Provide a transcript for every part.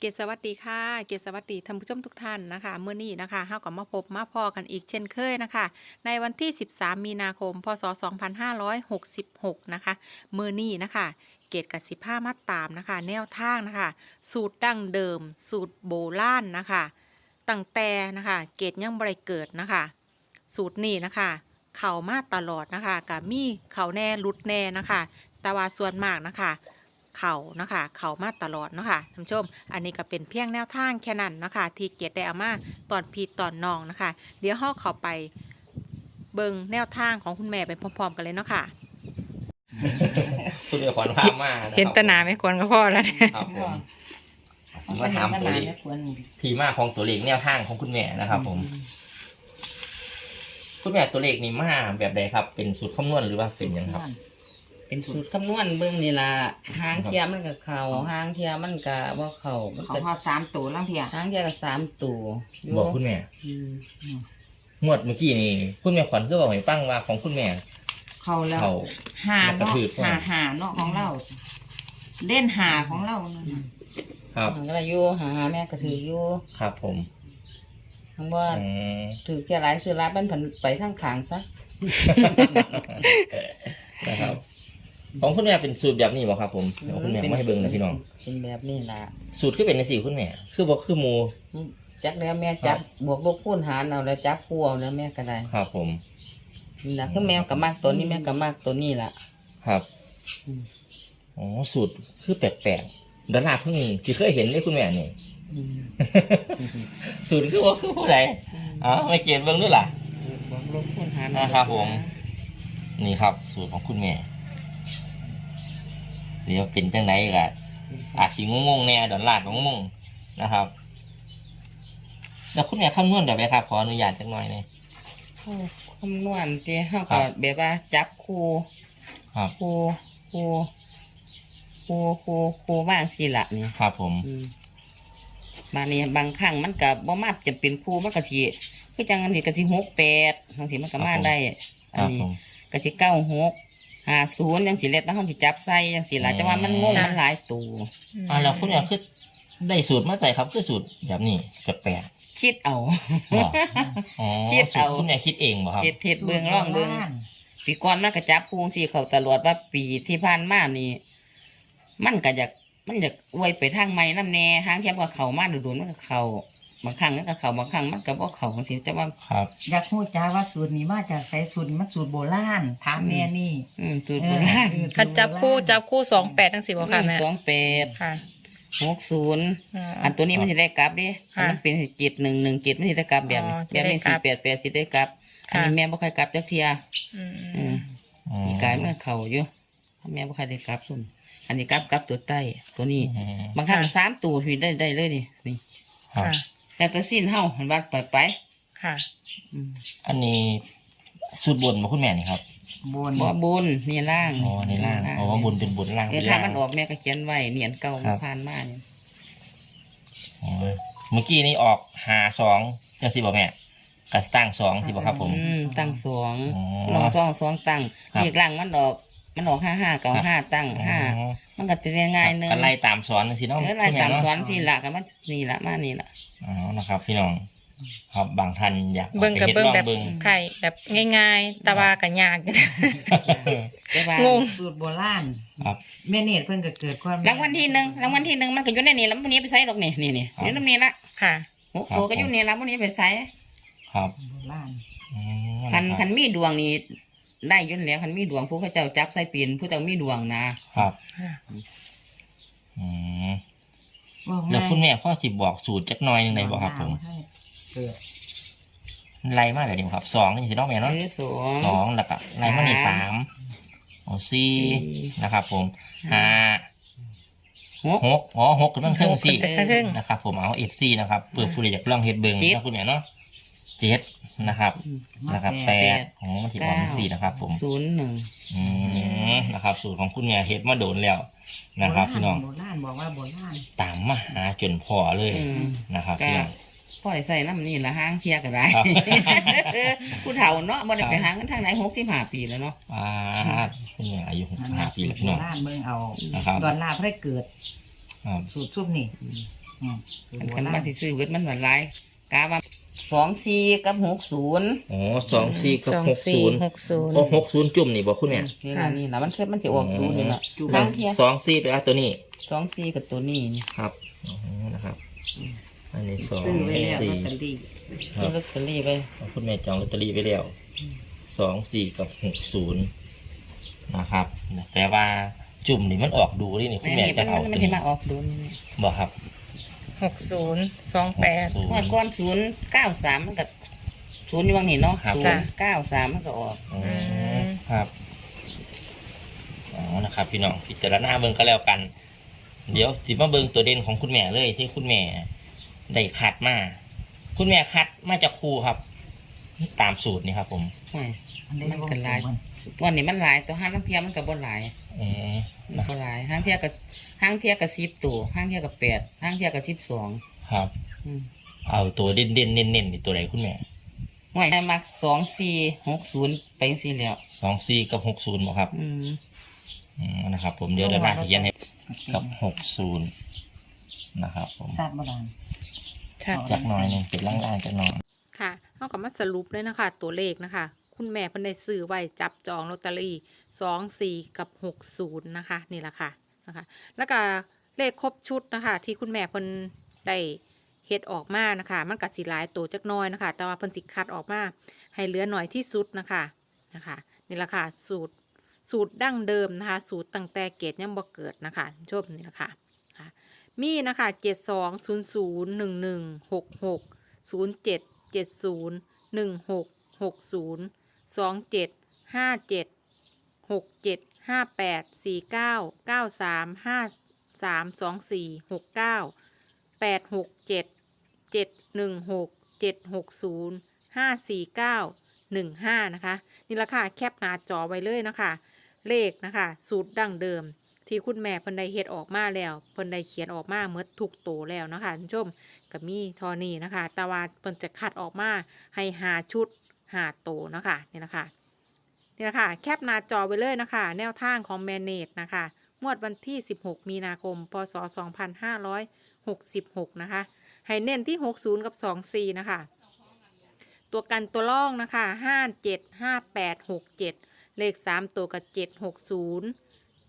เกศสวัสดีค่ะ เกศสวัสดีท่านผู้ชมทุกท่านนะคะ เมื่อนี้นะคะเฮาก็มาพบมาพอกันอีกเช่นเคยนะคะ ในวันที่ 13 มีนาคม พศ 2566 นะคะ เมื่อนี้นะคะ เกศกับสิผ้ามาตามนะคะ แนวทางนะคะ สูตรดั้งเดิม สูตรโบราณนะคะตั้งแต่นะคะ เกศยังบริเกิดนะคะ สูตรนี้นะคะ เข่ามาตลอดนะคะกับมีเข่าแน่รุดแน่นะคะ แต่ว่าส่วนมากนะคะ เข่านะคะเข่ามาตลอดเนาะคะท่านผู้ชม อันนี้ก็เป็นเพียงแนวทางแค่นั้นนะคะ ที่เกียรติได้เอามาตอนพีตอนน้องนะคะ เดี๋ยวห้อเข้าไปเบิ่งแนวทางของคุณแม่ไปพร้อมๆกันเลยเนาะค่ะ คุณเดือขวัญพามาะครับเห็นตนาไม่ควรก็พอแล้วเนี่ย ครับผมสิมาถามตัวเลขควรที่มาของตัวเลขแนวทางของคุณแม่นะครับ ผม คุณแม่ตัวเลขนี่มาแบบใดครับ เป็นสูตรคำนวณหรือว่าเป็นหยังครับ เป็นสูตรคำนวณเบิ่งนี่ล่ะหางเทียมันก็เข่าหางเทียมันก็บ่เข่ามันเขาก็พอดสามตัวล่างเทียหางเทียก็สามตัวอยู่บอกคุณแม่อืมงวดเมื่อกี้นี่คุณแม่ขวัญก็บอกให้ฟังว่าของคุณแม่ เขาแล้วเขาหาแล้วกระเนาะทืบหาหาเนาะของเรา เล่นหาของเรานั่นน่ะครับ มันก็ได้อยู่หาแม่ก็ถืออยู่ครับผมทั้งว่าอืม ถือแค่หลายซื้อหลายมันผันไปทางขางซะนะครับ ของคุณแม่เป็นสูตรแบบนี้บอกครับผมเดี๋ยวคุณแม่มาให้เบิ่งนะพี่น้อง เป็นแบบนี้ล่ะสูตรคือเป็นในสี่คุณแม่ คือบอกคือหมู จักแล้วแม่จับบวกลบคูณหารเอาแล้วจับคู่เอาแล้วแม่ก็ได้ครับผม นี่ล่ะคือแม่ก็มากตัวนี้แม่ก็มากตัวนี้ล่ะ ครับ อืม อ๋อ สูตรคือแปลกๆดาราเพิ่งที่เคยเห็นเลยคุณแม่นี่ อืมสูตรคือว่าคือผู้ใดอ๋อไม่เกียนเบิ่งด้วยล่ะ บวกลบคูณหารนะครับผม นี่ครับ สูตรของคุณแม่ เดี๋ยวเป็นจังไดกะอาจสิงงๆแน่ดอนลาดงงๆนะครับ แล้วคุณแม่คำนวณแบบไหนครับ ขออนุญาตจักหน่อยหนึงเข้าคำนวณที่เฮาครัก็บแบบว่าจับคู่ครับคู่คู่คู่คู่คู่บ้างสิละนี่ครับ ผมอืมบางนี้บางครั้งมันก็บ่มาจะเป็นคู่มันก็สิคือจังอันนี้ก็สิหกแปดจังสิมันก็มาได้คอันรับนี้ผมก็สิเก้าหก ห้าศูนย์จังสิเล็ดแล้วเฮาสิจับใส่จังสิล่ะอืมแต่ว่ามันงงมันหลายตัวอ่าแล้วคุณแม่คือได้สูตรมาใส่ครับคือสูตรแบบนี้แปลกคิดเอาๆบ่อ๋อคิดสูตเอารคุณแม่คิดเองบ่ครับเฮ็ดเฮ็ดเบิ่งร่องเบิ่งปีก่อนมันก็จับพูงที่เขาตลอดว่าปีที่ผ่านมานี่มันก็อยากมันอยากอวยไปทางใหม่น้ำแน่หางเทียมกับเขามาดูดูมันก็เขา บางครั้งมันก็เขาบางครั้งมันก็บ่เขาบางทีแต่ว่า ครับ อยากพูดจ้าว่าสูตรนี้มาจากใส่สูตรนี้มันสูตรโบราณถามแม่นี่อืมจุดโบราณเออคันจับคู่จับคู่สองแปดทั้งสิบค่ะแม่สองแปดค่ะหกศูนย์อันตัวนี้มันจะได้กลับดิค่ะมันเป็นเจ็ดหนึ่งหนึ่งเจ็ดมันจะได้กลับแบบอ๋อแบบนี้จะได้กลัสี่บแปดแปดสิได้กลับ อันนี้ค่ะ แม่บ่ค่อยกลับจักเทียอืมอืมอืมปีกายมันก็เขาอยู่แม่บ่ค่อยได้กลับซุ่มอันนี้กลับกลับตัวใต้ตัวนี้ อืมบางครั้งสามตัวพี่ได้ได้เลยนี่นี่ ครับ ค่ะ แต่ตัวสิ้นเฮาหันวัดไปไปค่ะ อืมอันนี้สูตรบนมาคุณแม่นี่ครับบนบ่บุญนี่ล่างอ๋อในล่างอ๋อบนเป็นบนล่างเอเป็อนถ้าล่างมันออกแม่ก็เขียนไว้เนียนเก่าครับผ่านมาเนี่ยอ๋อเมื่อกี้นี่ออกหาสองจังสิบอกแม่กับตั้งสองสิบอกครับผม อืมตั้งสองอ๋อลองสองสองตั้งครับ เรียกล่างมันออก มันออกห้าห้าเก่าห้าตั้งห้าอ๋อมันก็จะได้ง่ายหนึงกันไล่ตามสอนสิเน้องเออไล่ตามสอนสิละก็มันนี่ละมานี่ละอ๋อนะครับ พี่น้องครับบางท่านอยากเบิ่งกับไปฮ็ดเบิ่งลอแบบเบิ่งไข่แบบง่ายๆแต่ว่ากันยากแต่ว่างงสูตรโบราณครับแม่เนตรเพิ่นก็เกิดความรางวัลที่หนึ่งรางวัลที่หนึ่งมันก็อยู่ในนี่แล้ววันนี้ไปใส่ดอกนี่นี่นี่ครับนี่น้ำนี่ละค่ะหกตัวก็อยู่นี่แล้ววันนี้ไปใส่ครับโบราณอืมคันรับคันมีดวงนี่ ได้อยุ่นแล้วคันมีดวงผู้เขาเจ้าจับใส่ปีนผู้เจ้ามีดวงนะครับ อืมว่าแล้วง่ายคุณแม่พ่อสิบอกสูตรจักหน้อยหนึงเลยบอกครับผมให้เกิดไล่มาแต่เดียวครับสองนี่สิเน้องแม่เนาะหรือสองสองแล้วก็ไล่มานี่สามโอ้สี่สี่ นะครับ ผมห้าหก หกอ๋อหกกำลังเทิงสี่หกกำลังเทิงนะครับผมเอาเอฟซีนะครับเปิดผู้ใดอยากลองเฮ็ดเบิ่งเจ็ด นะคุณแม่เนาะเจ็ด นะครับอืมนะครับแปแปดดอ๋อมันถิดออกเป็นสี่นะครับ ผมศูนย์หนึ่งอืมนะครับ สูตรของคุณแม่เฮ็ดมาโดนแล้วนะครับพี่น้องโบราณบอกว่าโบราณตามมาหาจนพอเลยอืมนะครับก็พี่น้องพ่อได้ใส่น้ำนี่ละห้างเชียร์ก็ได้ครับผู้เฒ่าเนาะบ่ได้ครับไปหากันทางไหนหกสิบห้าปีแล้วเนาะอ่าคุณแม่อายุหกนั่สินบห้าน่ะปีสูแล้ตวรพี่น้องโบราณเบิ่งเอานะครับดอนลาเพื่อเกิดครับสูตรซุปนี่อืมสูตรคันโบคันรามาณสิซื้อเบิดมันมันหลายกาว่า สองสี่กับหกศูนย์อ๋อสองสี่กับสองหกสี่ศูนย์หกศูนย์โอ้หกศูนย์จุ่มนี่บอกคุณแม่นี่ละนี่ละมันแค่มันจะออกดูนี่ละอืมทางเทียสองสี่ไปเอาตัวนี้สองสี่กับตัวนี้นี่ครับอ๋อนะครับ อันนี้สองซื้อไว้แล้วลสี่อตเตอรี่ครัซื้อบลอตเตอรี่ไปคุณแม่จองลอตเตอรี่ไปแล้วสองสี่กับหกศูนย์นะครับแปลว่าจุ่มนี่มันออกดูนี่นี่คุณแม่จะเอามันตัวจะนี้มาออกดูนี่บอกครับ หกศูนย์สองแปดศูนเมื่อย์ก่อนศูนย์เก้าสามมันก็ศูนย์อยู่บางนี่เนาะครับ ศูค่ะนย์เก้าสามมันก็ออก อ๋อครับอ๋อนะครับ พี่น้องพิจารณาเบิ่งก็แล้วกัน เดี๋ยวสิมาเบิ่งตัวเด่นของคุณแม่เลยที่คุณแม่ได้คัดมา คุณแม่คัดมาจากครูครับ ตามสูตรนี่ครับ ผมโอ้ยอันนี้มันบ่ก็หลายมัน วันนี้มันหลายตัวห้างทั้งเทียมันก็บ่หลายอืมมันก็หลายห้างเทียกับห้างเทียกับสิบตัวห้างเทียกับแปดห้างเทียกับสิบสองครับ อืมเอาตัวเด่นเด่นเน้นเน้นนี่ตัวไหนคุณแม่ห่วยได้มักสองสี่หกศูนย์ไปสี่แล้ว สองสี่กับหกศูนย์บอกครับอืมอืมนะครับ ผมเดี๋ยวเดินหน้าที่เขียนให้กับหกศูนย์นะครับผมทราบบ่ดานชัดจักหน่อยหนึงเป็นล่างๆจักหน่อย ค่ะเอากับมาสรุปเลยนะคะ ตัวเลขนะคะ คุณแม่เพิ่นได้ซื้อไว้จับจองลอตเตอรี่สองสี่กับหกศูนย์นะคะนี่แหละค่ะนะคะ แล้วก็เลขครบชุดนะคะ ที่คุณแม่เพิ่นได้เฮ็ดออกมานะคะ มันกัดสีหลายตัวจักน้อยนะคะ แต่ว่าเพิ่นสิคัดออกมาให้เหลือหน่อยที่สุดนะคะนะคะนี่แหละค่ะสูตรสูตรดั้งเดิมนะคะ สูตรตั้งแต่เกตยังบ่เกิดนะคะชมนี่แหละค่ะมีนะคะเจ็ดสองศูนย์ศูนย์หนึ่งหนึ่งหกหกศูนย์เจ็ดเจ็ดศูนย์หนึ่งหกหกศูนย์ สองเจ็ดห้าเจ็ดหกเจ็ดห้าแปดสี่เก้าเก้าสามห้าสามสองสี่หกเก้าแปดหกเจ็ดเจ็ดหนึ่งหกเจ็ดหกศูนย์ห้าสี่เก้าหนึ่งห้านะคะ นี่ละค่ะ แคปหน้าจอไว้เลยนะคะ เลขนะคะ สูตรดั้งเดิม ที่คุณแม่เพิ่นได้เฮ็ดออกมาแล้วเพิ่นได้เขียนออกมาเมื่อถูกโตแล้วนะคะท่านผู้ชมกับมีทอนี้นะคะต่ว่าเพิ่นจะคัดออกมาให้หาชุด หาโตนะคะนี่นะคะนี่นะคะแคปหน้าจอไว้เลยนะคะ แนวทางของแมเนจนะคะงวดวันที่ 16 มีนาคม พศ 2566 นะคะ ให้เน้นที่ 60 กับ 24 นะคะ ตัวกันตัวล่องนะคะ 57 58 67 เลข 3 ตัวกับ 760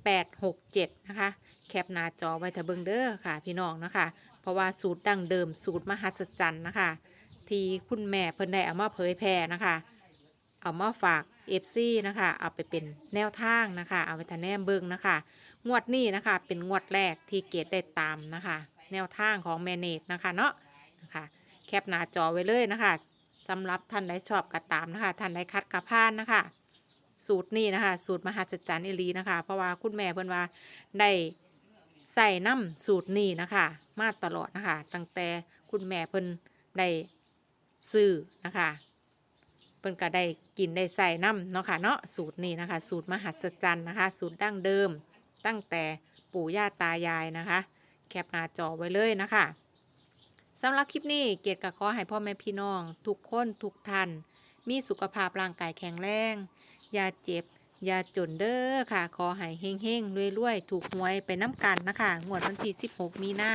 867 นะคะ แคปหน้าจอไว้ถ้าเบิ่งเด้อค่ะ พี่น้องนะคะ เพราะว่าสูตรดั้งเดิมสูตรมหัศจรรย์นะคะ ที่คุณแม่เพิ่นได้เอามาเผยแพร่นะคะ เอามาฝากเอฟซีนะคะ เอาไปเป็นแนวทางนะคะ เอาไปทะแนมเบิ่งนะคะ งวดนี้นะคะ เป็นงวดแรกที่เกดได้ตามนะคะ แนวทางของแมเนจนะคะเนาะนะคะแคปหน้าจอไว้เลยนะคะสำหรับท่านใดชอบก็ตามนะคะ ท่านใดคัดกระพานนะคะ สูตรนี้นะคะ สูตรมหัศจรรย์อีหลีนะคะ เพราะว่าคุณแม่เพิ่นว่าได้ใส่น้ำสูตรนี้นะคะ มาตลอดนะคะ ตั้งแต่คุณแม่เพิ่นได้ ซื้อนะคะเพิ่นก็ได้กินได้ใส่น้ำเนาะค่ะเนาะสูตรนี้นะคะ สูตรมหัศจรรย์นะคะ สูตรดั้งเดิม ตั้งแต่ปู่ย่าตายายนะคะ แคปหน้าจอไว้เลยนะคะสำหรับคลิปนี้เกียรติกับขอให้พ่อแม่พี่น้อง ทุกคนทุกท่านมีสุขภาพร่างกายแข็งแรงอย่าเจ็บอย่าจนเด้อค่ะ ขอให้เฮงเฮงรวยรวยถูกหวยไปน้ำกันนะคะ งวดวันที่ 16 มีนา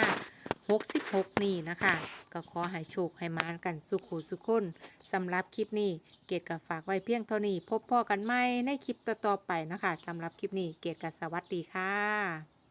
66 นี่นะคะ ก็ขอให้โชคให้มานกันสุขูสุขคนสำหรับคลิปนี้เกดกับฝากไว้เพียงเท่านี้ พบพ่อกันใหม่ในคลิปต่อๆไปนะคะสำหรับคลิปนี้เกดกับสวัสดีค่ะ